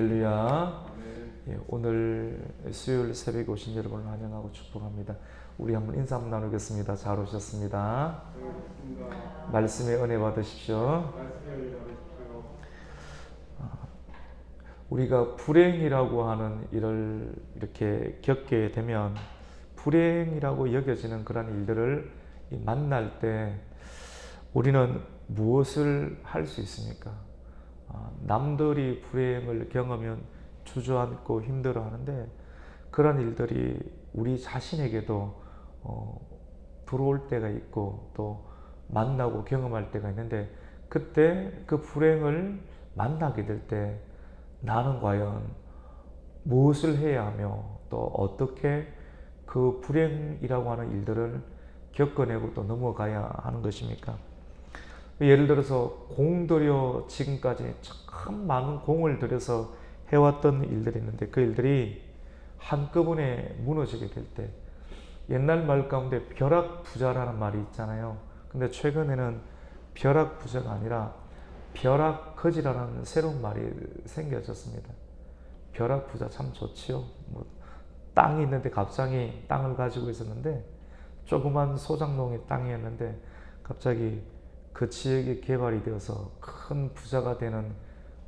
할렐루야. 예, 오늘 수요일 새벽에 오신 여러분을 환영하고 축복합니다. 우리 한번 인사 한번 나누겠습니다. 잘 오셨습니다. 말씀의 은혜 받으십시오. 우리가 불행이라고 하는 일을 이렇게 겪게 되면 불행이라고 여겨지는 그런 일들을 이 만날 때 우리는 무엇을 할 수 있습니까? 아, 남들이 불행을 경험하면 주저앉고 힘들어하는데 그런 일들이 우리 자신에게도 어, 들어올 때가 있고 또 만나고 경험할 때가 있는데 그때 그 불행을 만나게 될 때 나는 과연 무엇을 해야 하며 또 어떻게 그 불행이라고 하는 일들을 겪어내고 또 넘어가야 하는 것입니까? 예를 들어서 공 들여 지금까지 참 많은 공을 들여서 해왔던 일들이 있는데 그 일들이 한꺼번에 무너지게 될 때 옛날 말 가운데 벼락부자라는 말이 있잖아요. 근데 최근에는 벼락부자가 아니라 벼락거지라는 새로운 말이 생겨졌습니다. 벼락부자 참 좋지요. 뭐 땅이 있는데 갑자기 땅을 가지고 있었는데 조그만 소장농의 땅이었는데 갑자기 그 지역이 개발이 되어서 큰 부자가 되는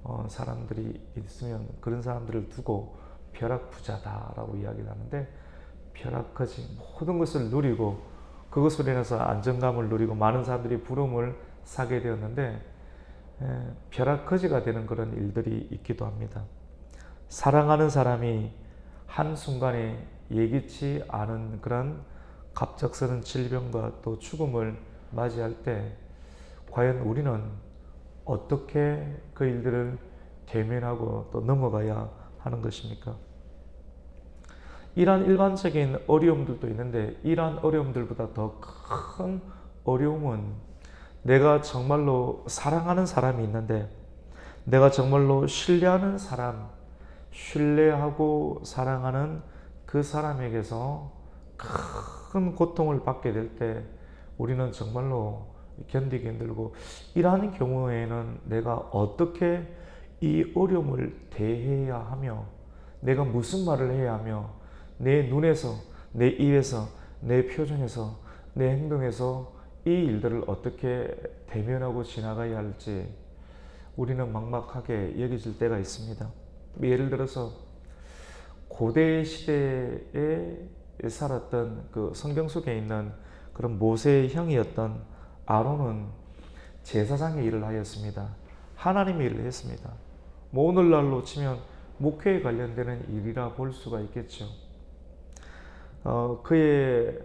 어, 사람들이 있으면 그런 사람들을 두고 벼락 부자다라고 이야기를 하는데 벼락까지 모든 것을 누리고 그것으로 인해서 안정감을 누리고 많은 사람들이 부름을 사게 되었는데 에, 벼락거지가 되는 그런 일들이 있기도 합니다. 사랑하는 사람이 한순간에 예기치 않은 그런 갑작스런 질병과 또 죽음을 맞이할 때 과연 우리는 어떻게 그 일들을 대면하고 또 넘어가야 하는 것입니까? 이러한 일반적인 어려움들도 있는데 이러한 어려움들보다 더 큰 어려움은 내가 정말로 사랑하는 사람이 있는데 내가 정말로 신뢰하는 사람, 신뢰하고 사랑하는 그 사람에게서 큰 고통을 받게 될 때 우리는 정말로 견디기 힘들고 이러한 경우에는 내가 어떻게 이 어려움을 대해야 하며 내가 무슨 말을 해야 하며 내 눈에서 내 입에서 내 표정에서 내 행동에서 이 일들을 어떻게 대면하고 지나가야 할지 우리는 막막하게 여겨질 때가 있습니다. 예를 들어서 고대 시대에 살았던 그 성경 속에 있는 그런 모세의 형이었던 아론은 제사장의 일을 하였습니다. 하나님의 일을 했습니다. 뭐 오늘날로 치면 목회에 관련되는 일이라 볼 수가 있겠죠. 어, 그의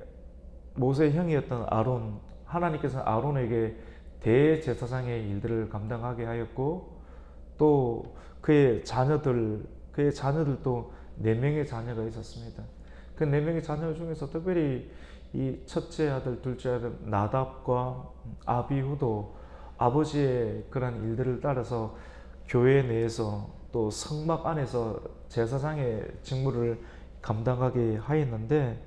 모세의 형이었던 아론, 하나님께서 아론에게 대제사장의 일들을 감당하게 하였고 또 그의 자녀들, 그의 자녀들도 네 명의 자녀가 있었습니다. 그 네 명의 자녀 중에서 특별히 이 첫째 아들, 둘째 아들 나답과 아비후도 아버지의 그런 일들을 따라서 교회 내에서 또 성막 안에서 제사장의 직무를 감당하게 하였는데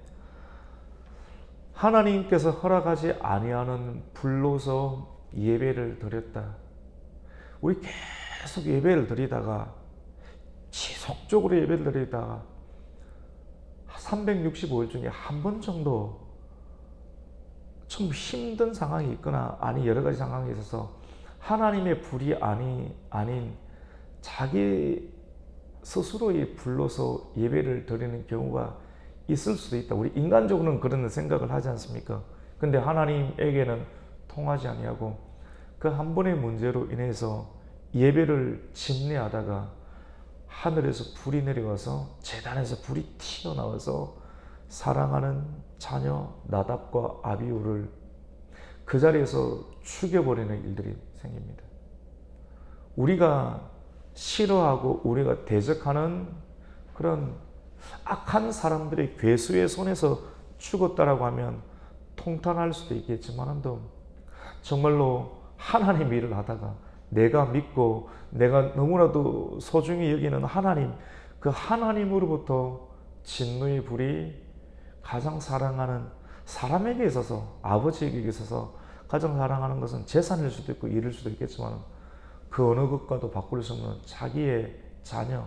하나님께서 허락하지 아니하는 불로서 예배를 드렸다. 우리 계속 예배를 드리다가 지속적으로 예배를 드리다가 365일 중에 한 번 정도 좀 힘든 상황이 있거나 아니 여러 가지 상황이 있어서 하나님의 불이 아니 아닌 자기 스스로의 불로서 예배를 드리는 경우가 있을 수도 있다. 우리 인간적으로는 그런 생각을 하지 않습니까? 근데 하나님에게는 통하지 아니하고 그 한 번의 문제로 인해서 예배를 집례하다가 하늘에서 불이 내려와서 재단에서 불이 튀어나와서 사랑하는 자녀 나답과 아비우를 그 자리에서 죽여버리는 일들이 생깁니다. 우리가 싫어하고 우리가 대적하는 그런 악한 사람들의 괴수의 손에서 죽었다라고 하면 통탄할 수도 있겠지만도 정말로 하나님 일을 하다가 내가 믿고 내가 너무나도 소중히 여기는 하나님 그 하나님으로부터 진노의 불이 가장 사랑하는 사람에게 있어서 아버지에게 있어서 가장 사랑하는 것은 재산일 수도 있고 일일 수도 있겠지만 그 어느 것과도 바꿀 수 없는 자기의 자녀.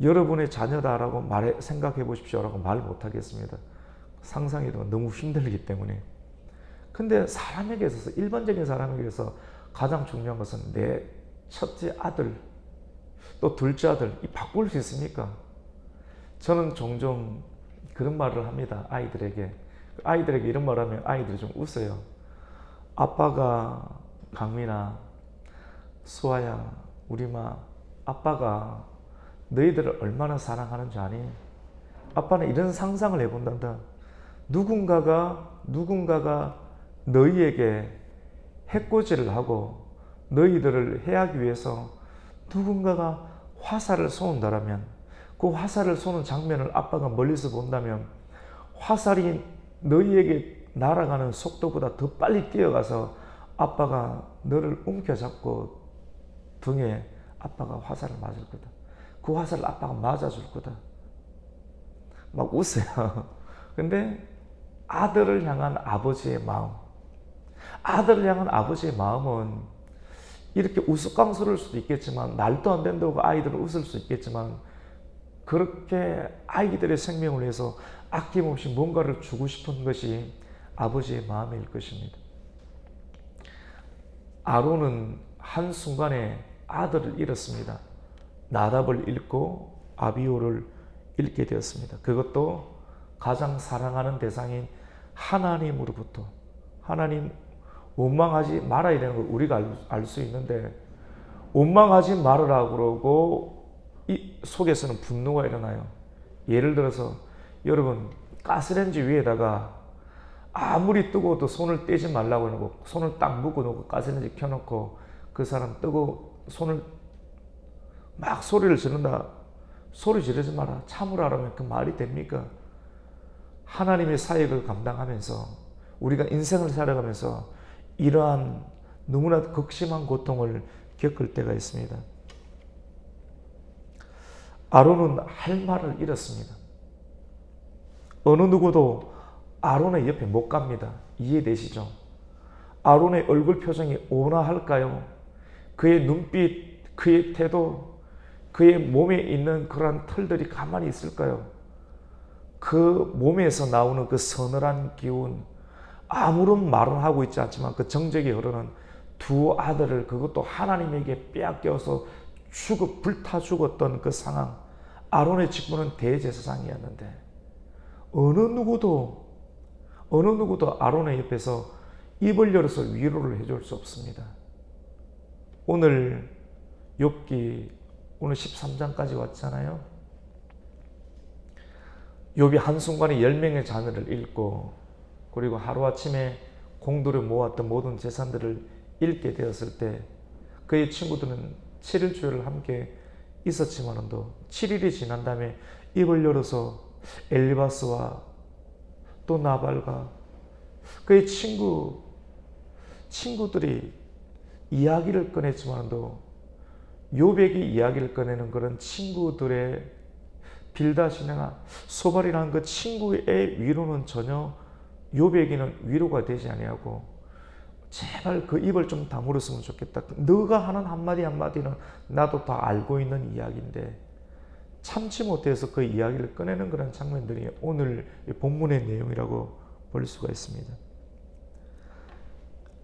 여러분의 자녀다라고 말해 생각해 보십시오라고 말 못하겠습니다. 상상해도 너무 힘들기 때문에. 근데 사람에게 있어서 일반적인 사람에게 서 가장 중요한 것은 내 첫째 아들 또 둘째 아들 이 바꿀 수 있습니까? 저는 종종 그런 말을 합니다. 아이들에게 아이들에게 이런 말 하면 아이들이 좀 웃어요. 아빠가 강민아, 수아야, 우리 마 아빠가 너희들을 얼마나 사랑하는지 아니? 아빠는 이런 상상을 해본단다. 누군가가 누군가가 너희에게 해코지를 하고 너희들을 해하기 위해서 누군가가 화살을 쏘는다라면 그 화살을 쏘는 장면을 아빠가 멀리서 본다면 화살이 너희에게 날아가는 속도보다 더 빨리 뛰어가서 아빠가 너를 움켜잡고 등에 아빠가 화살을 맞을 거다. 그 화살을 아빠가 맞아줄 거다. 막 웃어요. 근데 아들을 향한 아버지의 마음, 아들을 향한 아버지의 마음은 이렇게 우스꽝스러울 수도 있겠지만 말도 안 된다고 아이들은 웃을 수 있겠지만 그렇게 아이들의 생명을 위해서 아낌없이 뭔가를 주고 싶은 것이 아버지의 마음일 것입니다. 아론은 한순간에 아들을 잃었습니다. 나답을 잃고 아비오를 잃게 되었습니다. 그것도 가장 사랑하는 대상인 하나님으로부터 하나님 원망하지 말아야 되는 걸 우리가 알 수 있는데 원망하지 말으라 그러고 이 속에서는 분노가 일어나요. 예를 들어서 여러분 가스레인지 위에다가 아무리 뜨거워도 손을 떼지 말라고 하고 손을 딱 묶어 놓고 가스레인지 켜놓고 그 사람 뜨고 손을 막 소리를 지른다. 소리 지르지 마라. 참으라라면 그 말이 됩니까? 하나님의 사역을 감당하면서 우리가 인생을 살아가면서 이러한 너무나 극심한 고통을 겪을 때가 있습니다. 아론은 할 말을 잃었습니다. 어느 누구도 아론의 옆에 못 갑니다. 이해되시죠? 아론의 얼굴 표정이 온화할까요? 그의 눈빛, 그의 태도, 그의 몸에 있는 그러한 털들이 가만히 있을까요? 그 몸에서 나오는 그 서늘한 기운, 아무런 말은 하고 있지 않지만 그 정적이 흐르는 두 아들을 그것도 하나님에게 빼앗겨서 죽어 불타 죽었던 그 상황. 아론의 직분은 대제사장이었는데 어느 누구도 어느 누구도 아론의 옆에서 입을 열어서 위로를 해줄 수 없습니다. 오늘 욥기 오늘 13장까지 왔잖아요. 욥이 한순간에 10명의 자녀를 잃고 그리고 하루아침에 공들여 모았던 모든 재산들을 잃게 되었을 때 그의 친구들은 7일 주일을 함께 있었지만도 7일이 지난 다음에 입을 열어서 엘리바스와 또 나발과 그의 친구 친구들이 이야기를 꺼냈지만도 요백이 이야기를 꺼내는 그런 친구들의 빌다시네나 소발이라는 그 친구의 위로는 전혀 요백이는 위로가 되지 아니하고 제발 그 입을 좀 다물었으면 좋겠다. 너가 하는 한마디 한마디는 나도 다 알고 있는 이야기인데 참지 못해서 그 이야기를 꺼내는 그런 장면들이 오늘 본문의 내용이라고 볼 수가 있습니다.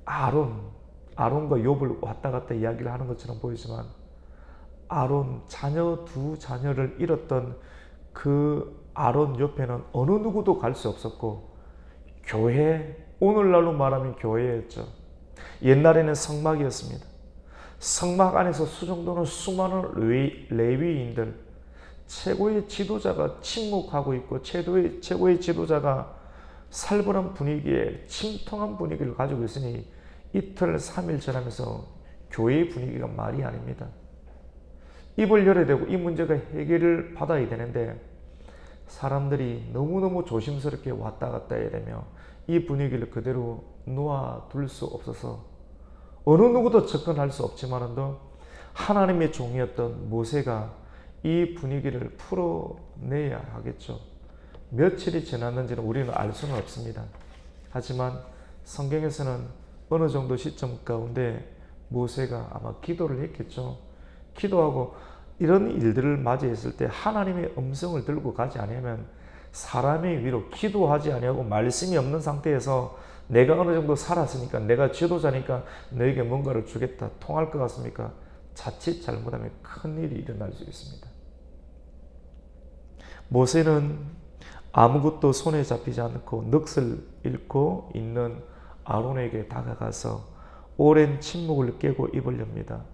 아론, 아론과 욥을 왔다 갔다 이야기를 하는 것처럼 보이지만 아론 자녀 두 자녀를 잃었던 그 아론 옆에는 어느 누구도 갈 수 없었고 교회 오늘날로 말하면 교회였죠. 옛날에는 성막이었습니다. 성막 안에서 수정도는 수많은 레위인들 최고의 지도자가 침묵하고 있고 최고의, 최고의 지도자가 살벌한 분위기에 침통한 분위기를 가지고 있으니 이틀, 삼일 지나면서 교회의 분위기가 말이 아닙니다. 입을 열어야 되고 이 문제가 해결을 받아야 되는데 사람들이 너무너무 조심스럽게 왔다 갔다 해야 되며 이 분위기를 그대로 놓아둘 수 없어서 어느 누구도 접근할 수 없지만도 하나님의 종이었던 모세가 이 분위기를 풀어내야 하겠죠. 며칠이 지났는지는 우리는 알 수는 없습니다. 하지만 성경에서는 어느 정도 시점 가운데 모세가 아마 기도를 했겠죠. 기도하고 이런 일들을 맞이했을 때 하나님의 음성을 들고 가지 않으면 사람의 위로 기도하지 아니하고 말씀이 없는 상태에서 내가 어느 정도 살았으니까 내가 지도자니까 너에게 뭔가를 주겠다 통할 것 같습니까? 자칫 잘못하면 큰 일이 일어날 수 있습니다. 모세는 아무것도 손에 잡히지 않고 넋을 잃고 있는 아론에게 다가가서 오랜 침묵을 깨고 입을 엽니다.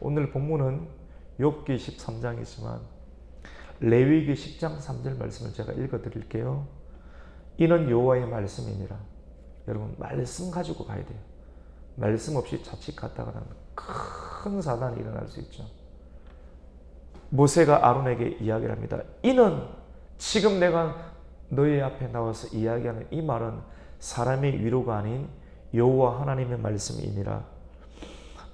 오늘 본문은 욥기 13장이지만 레위기 10장 3절 말씀을 제가 읽어 드릴게요. 이는 여호와의 말씀이니라. 여러분 말씀 가지고 가야 돼요. 말씀 없이 자칫 갔다가는 큰 사단이 일어날 수 있죠. 모세가 아론에게 이야기를 합니다. 이는 지금 내가 너희 앞에 나와서 이야기하는 이 말은 사람의 위로가 아닌 여호와 하나님의 말씀이니라.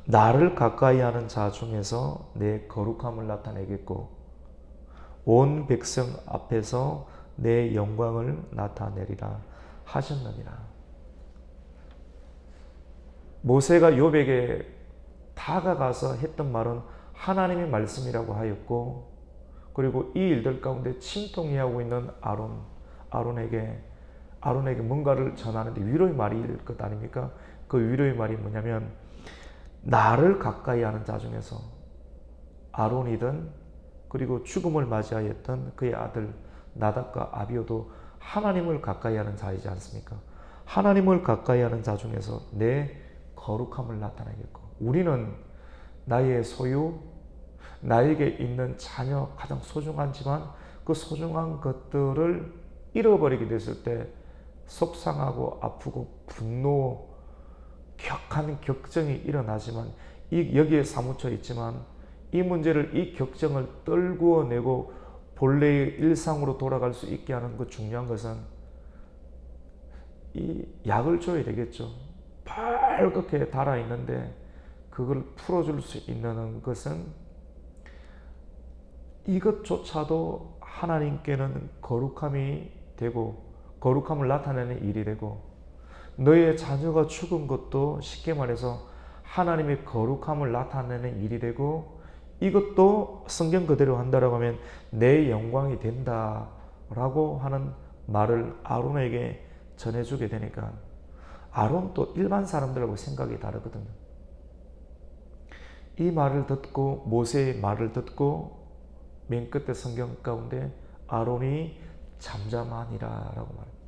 나를 가까이 하는 자 중에서 내 거룩함을 나타내겠고 온 백성 앞에서 내 영광을 나타내리라 하셨느니라. 모세가 욥에게 다가가서 했던 말은 하나님의 말씀이라고 하였고 그리고 이 일들 가운데 침통해 하고 있는 아론 아론에게 아론에게 뭔가를 전하는데 위로의 말일 것 아닙니까? 그 위로의 말이 뭐냐면 나를 가까이 하는 자 중에서 아론이든 그리고 죽음을 맞이하였던 그의 아들 나답과 아비오도 하나님을 가까이 하는 자이지 않습니까? 하나님을 가까이 하는 자 중에서 내 거룩함을 나타내겠고 우리는 나의 소유, 나에게 있는 자녀 가장 소중하지만 그 소중한 것들을 잃어버리게 됐을 때 속상하고 아프고 분노, 격한 격정이 일어나지만 이 여기에 사무쳐 있지만 이 문제를 이 격정을 떨구어 내고 본래의 일상으로 돌아갈 수 있게 하는 그 중요한 것은 이 약을 줘야 되겠죠. 빨갛게 달아 있는데 그걸 풀어줄 수 있는 것은 이것조차도 하나님께는 거룩함이 되고 거룩함을 나타내는 일이 되고 너의 자녀가 죽은 것도 쉽게 말해서 하나님의 거룩함을 나타내는 일이 되고 이것도 성경 그대로 한다라고 하면 내 영광이 된다라고 하는 말을 아론에게 전해주게 되니까 아론도 일반 사람들하고 생각이 다르거든요. 이 말을 듣고 모세의 말을 듣고 맨 끝에 성경 가운데 아론이 잠잠하니라라고 말합니다.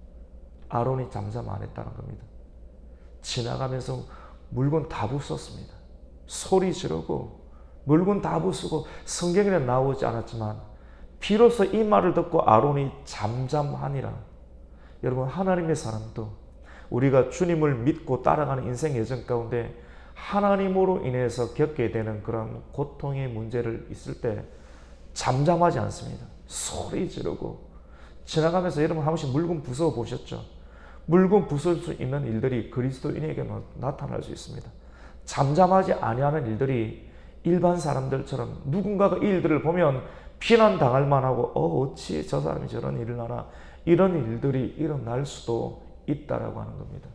아론이 잠잠 안 했다는 겁니다. 지나가면서 물건 다 부쉈습니다. 소리 지르고 물건 다 부수고 성경에는 나오지 않았지만 비로소 이 말을 듣고 아론이 잠잠하니라. 여러분 하나님의 사람도 우리가 주님을 믿고 따라가는 인생 여정 가운데 하나님으로 인해서 겪게 되는 그런 고통의 문제를 있을 때 잠잠하지 않습니다. 소리 지르고 지나가면서 여러분 한 번씩 물건 부숴 보셨죠? 물건 부술 수 있는 일들이 그리스도인에게 나타날 수 있습니다. 잠잠하지 아니하는 일들이 일반 사람들처럼 누군가가 이 일들을 보면 비난 당할 만하고 어 어찌 저 사람이 저런 일을 하나 이런 일들이 일어날 수도 있다라고 하는 겁니다.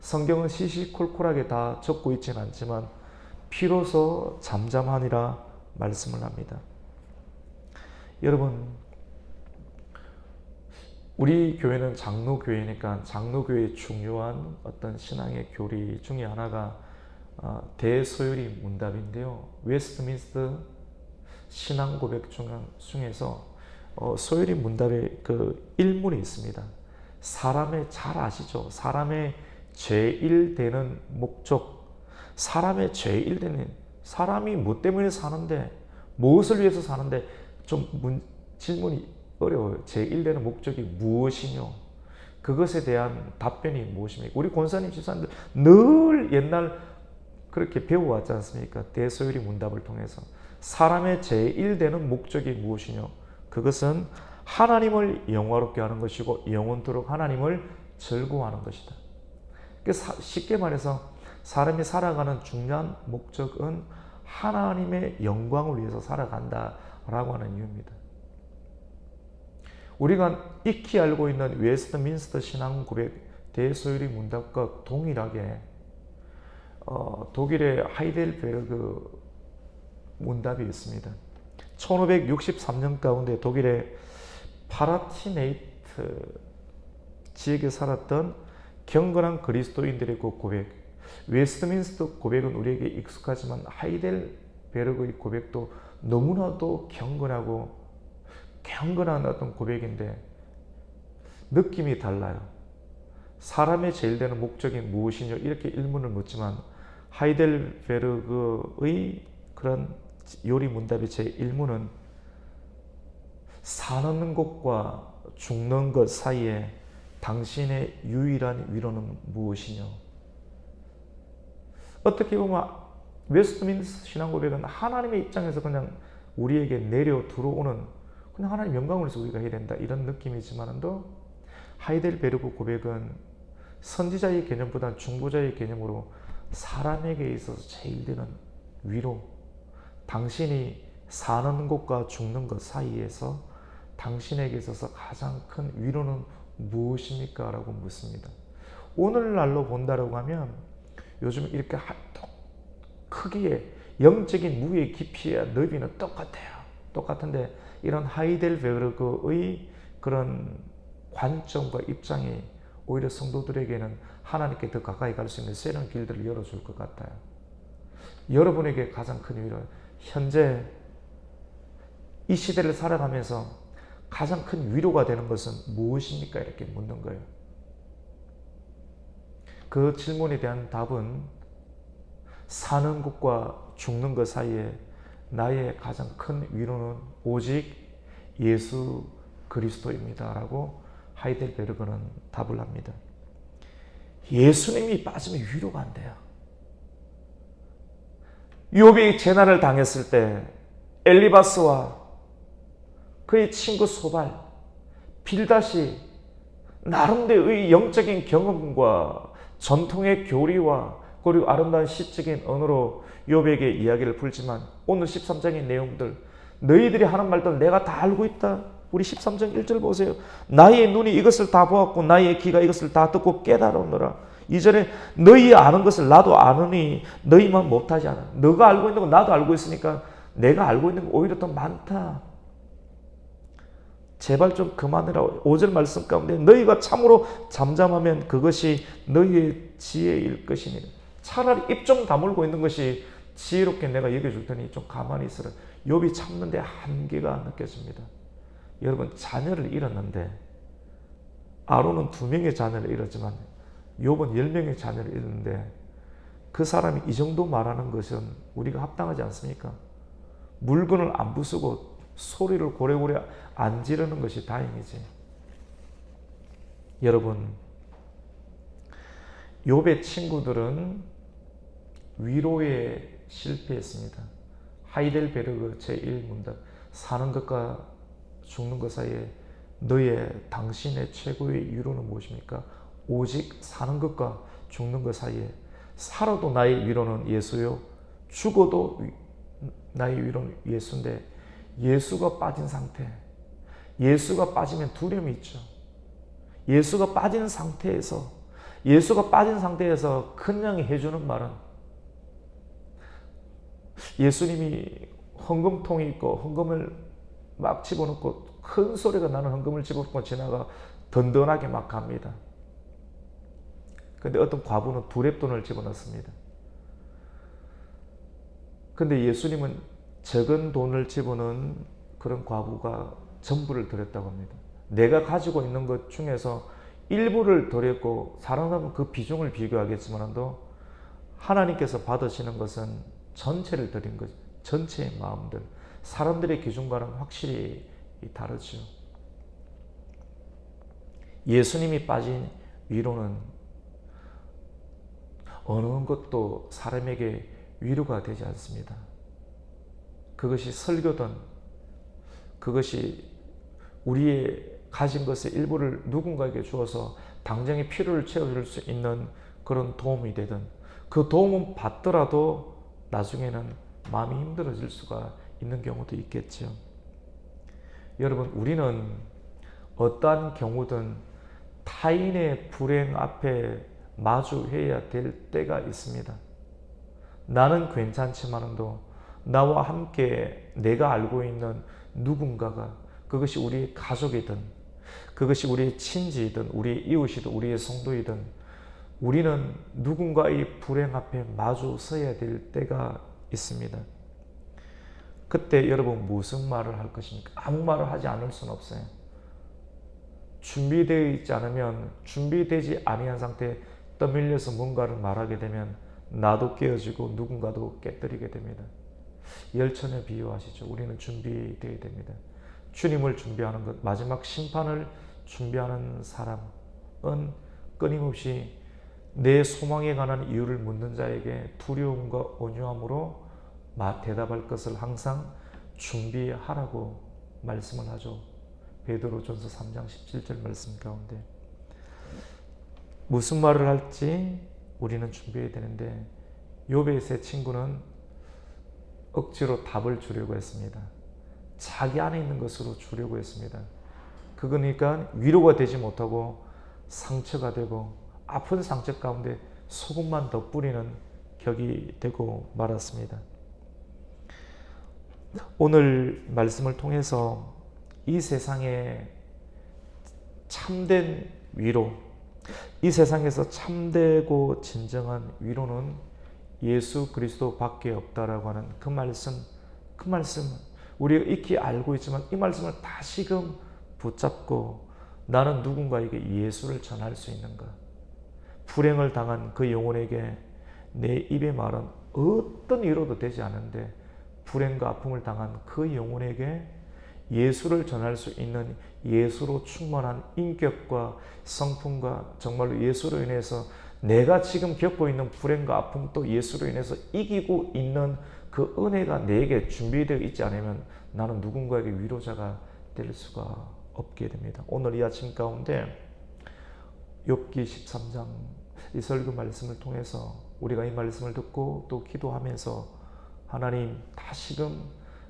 성경은 시시콜콜하게 다 적고 있지는 않지만 비로소 잠잠하니라 말씀을 합니다. 여러분 우리 교회는 장로교회니까 장로교회의 중요한 어떤 신앙의 교리 중에 하나가 어, 대소율이 문답인데요. 웨스트민스터 신앙 고백 중에서 어, 소율이 문답에 그 일문이 있습니다. 사람의 잘 아시죠? 사람의 제일 되는 목적, 사람의 제일 되는 사람이 뭐 때문에 사는데 무엇을 위해서 사는데 좀 문, 질문이 어려워요. 제1되는 목적이 무엇이뇨? 그것에 대한 답변이 무엇입니까? 우리 권사님, 집사님들 늘 옛날 그렇게 배워왔지 않습니까? 대소율이 문답을 통해서. 사람의 제1되는 목적이 무엇이뇨? 그것은 하나님을 영화롭게 하는 것이고 영원토록 하나님을 즐거워하는 것이다. 쉽게 말해서 사람이 살아가는 중요한 목적은 하나님의 영광을 위해서 살아간다라고 하는 이유입니다. 우리가 익히 알고 있는 웨스트민스터 신앙 고백 대소율이 문답과 동일하게 어, 독일의 하이델베르그 문답이 있습니다. 1563년 가운데 독일의 파라티네이트 지역에 살았던 경건한 그리스도인들의 그 고백, 웨스트민스터 고백은 우리에게 익숙하지만 하이델베르그의 고백도 너무나도 경건하고 경건한 어떤 고백인데 느낌이 달라요. 사람의 제일 되는 목적이 무엇이냐 이렇게 일문을 묻지만 하이델베르그의 그런 요리 문답의 제 1문은 사는 것과 죽는 것 사이에 당신의 유일한 위로는 무엇이냐? 어떻게 보면 웨스트민스 신앙 고백은 하나님의 입장에서 그냥 우리에게 내려 들어오는 그냥 하나님 영광을 위해서 우리가 해야 된다 이런 느낌이지만도 하이델베르그 고백은 선지자의 개념보다는 중보자의 개념으로 사람에게 있어서 제일 되는 위로 당신이 사는 것과 죽는 것 사이에서 당신에게 있어서 가장 큰 위로는 무엇입니까? 라고 묻습니다. 오늘날로 본다라고 하면 요즘 이렇게 크기에 영적인 무의 깊이와 넓이는 똑같아요. 똑같은데 이런 하이델베르그의 그런 관점과 입장이 오히려 성도들에게는 하나님께 더 가까이 갈 수 있는 새로운 길들을 열어줄 것 같아요. 여러분에게 가장 큰 위로 현재 이 시대를 살아가면서 가장 큰 위로가 되는 것은 무엇입니까? 이렇게 묻는 거예요. 그 질문에 대한 답은 사는 것과 죽는 것 사이에 나의 가장 큰 위로는 오직 예수 그리스도입니다. 라고 하이델베르그는 답을 합니다. 예수님이 빠지면 위로가 안 돼요. 욥이 재난을 당했을 때 엘리바스와 그의 친구 소발, 빌다시 나름대로의 영적인 경험과 전통의 교리와 그리고 아름다운 시적인 언어로 욥에게 이야기를 풀지만 오늘 13장의 내용들 너희들이 하는 말들 내가 다 알고 있다. 우리 13장 1절 보세요. 나의 눈이 이것을 다 보았고 나의 귀가 이것을 다 듣고 깨달았노라. 이전에 너희 아는 것을 나도 아느니 너희만 못하지 않아. 너가 알고 있는 거 나도 알고 있으니까 내가 알고 있는 거 오히려 더 많다. 제발 좀 그만해라. 5절 말씀 가운데 너희가 참으로 잠잠하면 그것이 너희의 지혜일 것이니 차라리 입 좀 다물고 있는 것이 지혜롭게 내가 여겨줄 테니 좀 가만히 있으라. 욥이 참는데 한계가 느껴집니다. 여러분 자녀를 잃었는데 아론은 두 명의 자녀를 잃었지만 욥은 열 명의 자녀를 잃었는데 그 사람이 이 정도 말하는 것은 우리가 합당하지 않습니까? 물건을 안 부수고 소리를 고래고래 안 지르는 것이 다행이지. 여러분, 욥의 친구들은 위로에 실패했습니다. 하이델베르그 제1문답 사는 것과 죽는 것 사이에 너의 당신의 최고의 위로는 무엇입니까? 오직 사는 것과 죽는 것 사이에 살아도 나의 위로는 예수요 죽어도 나의 위로는 예수인데 예수가 빠진 상태 예수가 빠지면 두려움이 있죠. 예수가 빠진 상태에서 예수가 빠진 상태에서 큰 양이 해주는 말은 예수님이 헌금통이 있고 헌금을 막 집어넣고 큰 소리가 나는 헌금을 집어넣고 지나가 든든하게 막 갑니다. 근데 어떤 과부는 두 랩돈을 집어넣습니다. 근데 예수님은 적은 돈을 집어넣은 그런 과부가 전부를 드렸다고 합니다. 내가 가지고 있는 것 중에서 일부를 드렸고 사람은 그 비중을 비교하겠지만도 하나님께서 받으시는 것은 전체를 드린 것, 전체의 마음들, 사람들의 기준과는 확실히 다르죠. 예수님이 빠진 위로는 어느 것도 사람에게 위로가 되지 않습니다. 그것이 설교든 그것이 우리의 가진 것의 일부를 누군가에게 주어서 당장의 필요를 채워줄 수 있는 그런 도움이 되든 그 도움은 받더라도 나중에는 마음이 힘들어질 수가 있는 경우도 있겠죠. 여러분, 우리는 어떠한 경우든 타인의 불행 앞에 마주해야 될 때가 있습니다. 나는 괜찮지만도 나와 함께 내가 알고 있는 누군가가 그것이 우리 가족이든 그것이 우리의 친지이든 우리의 이웃이든 우리의 성도이든 우리는 누군가의 불행 앞에 마주 서야 될 때가 있습니다. 그때 여러분 무슨 말을 할 것입니까? 아무 말을 하지 않을 수는 없어요. 준비되어 있지 않으면 준비되지 아니한 상태에 떠밀려서 뭔가를 말하게 되면 나도 깨어지고 누군가도 깨뜨리게 됩니다. 열천에 비유하시죠. 우리는 준비되어야 됩니다. 주님을 준비하는 것, 마지막 심판을 준비하는 사람은 끊임없이 내 소망에 관한 이유를 묻는 자에게 두려움과 온유함으로 대답할 것을 항상 준비하라고 말씀을 하죠. 베드로전서 3장 17절 말씀 가운데 무슨 말을 할지 우리는 준비해야 되는데 요배의 세 친구는 억지로 답을 주려고 했습니다. 자기 안에 있는 것으로 주려고 했습니다. 그거니까 위로가 되지 못하고 상처가 되고 아픈 상처 가운데 소금만 더 뿌리는 격이 되고 말았습니다. 오늘 말씀을 통해서 이 세상에 참된 위로, 이 세상에서 참되고 진정한 위로는 예수 그리스도 밖에 없다라고 하는 그 말씀, 그 말씀, 우리가 익히 알고 있지만 이 말씀을 다시금 붙잡고 나는 누군가에게 예수를 전할 수 있는가? 불행을 당한 그 영혼에게 내 입의 말은 어떤 위로도 되지 않은데 불행과 아픔을 당한 그 영혼에게 예수를 전할 수 있는 예수로 충만한 인격과 성품과 정말로 예수로 인해서 내가 지금 겪고 있는 불행과 아픔 또 예수로 인해서 이기고 있는 그 은혜가 내게 준비되어 있지 않으면 나는 누군가에게 위로자가 될 수가 없게 됩니다. 오늘 이 아침 가운데 욥기 13장 이 설교 말씀을 통해서 우리가 이 말씀을 듣고 또 기도하면서 하나님 다시금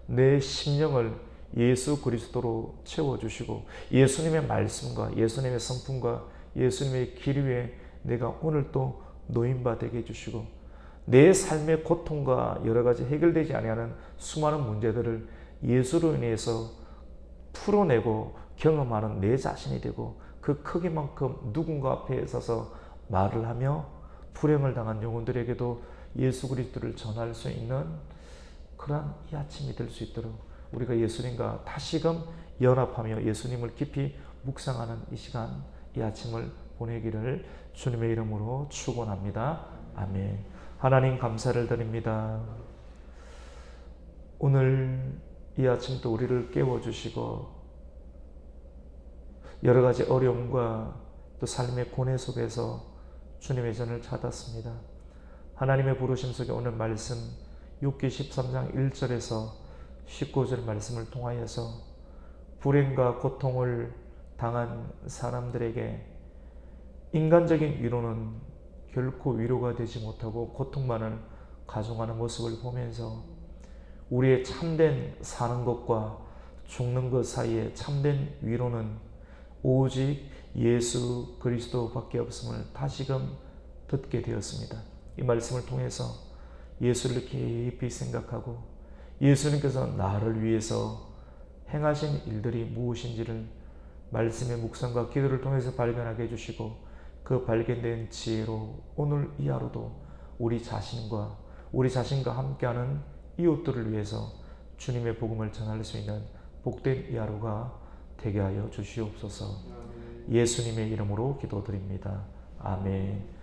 내 심령을 예수 그리스도로 채워주시고 예수님의 말씀과 예수님의 성품과 예수님의 길 위에 내가 오늘 또 노인바 되게 해주시고 내 삶의 고통과 여러 가지 해결되지 아니하는 수많은 문제들을 예수로 인해서 풀어내고 경험하는 내 자신이 되고 그 크기만큼 누군가 앞에 서서 말을 하며 불행을 당한 영혼들에게도 예수 그리스도를 전할 수 있는 그러한 이 아침이 될 수 있도록 우리가 예수님과 다시금 연합하며 예수님을 깊이 묵상하는 이 시간, 이 아침을 보내기를 주님의 이름으로 축원합니다. 아멘. 하나님 감사를 드립니다. 오늘 이 아침도 우리를 깨워 주시고 여러 가지 어려움과 또 삶의 고뇌 속에서 주님의 전을 찾았습니다. 하나님의 부르심 속에 오늘 말씀 6기 13장 1절에서 19절 말씀을 통하여서 불행과 고통을 당한 사람들에게 인간적인 위로는 결코 위로가 되지 못하고 고통만을 가중하는 모습을 보면서 우리의 참된 사는 것과 죽는 것 사이에 참된 위로는 오직 예수 그리스도밖에 없음을 다시금 듣게 되었습니다. 이 말씀을 통해서 예수를 깊이 생각하고 예수님께서 나를 위해서 행하신 일들이 무엇인지를 말씀의 묵상과 기도를 통해서 발견하게 해주시고 그 발견된 지혜로 오늘 이 하루도 우리 자신과 우리 자신과 함께하는 이웃들을 위해서 주님의 복음을 전할 수 있는 복된 이 하루가 되게 하여 주시옵소서 예수님의 이름으로 기도드립니다. 아멘.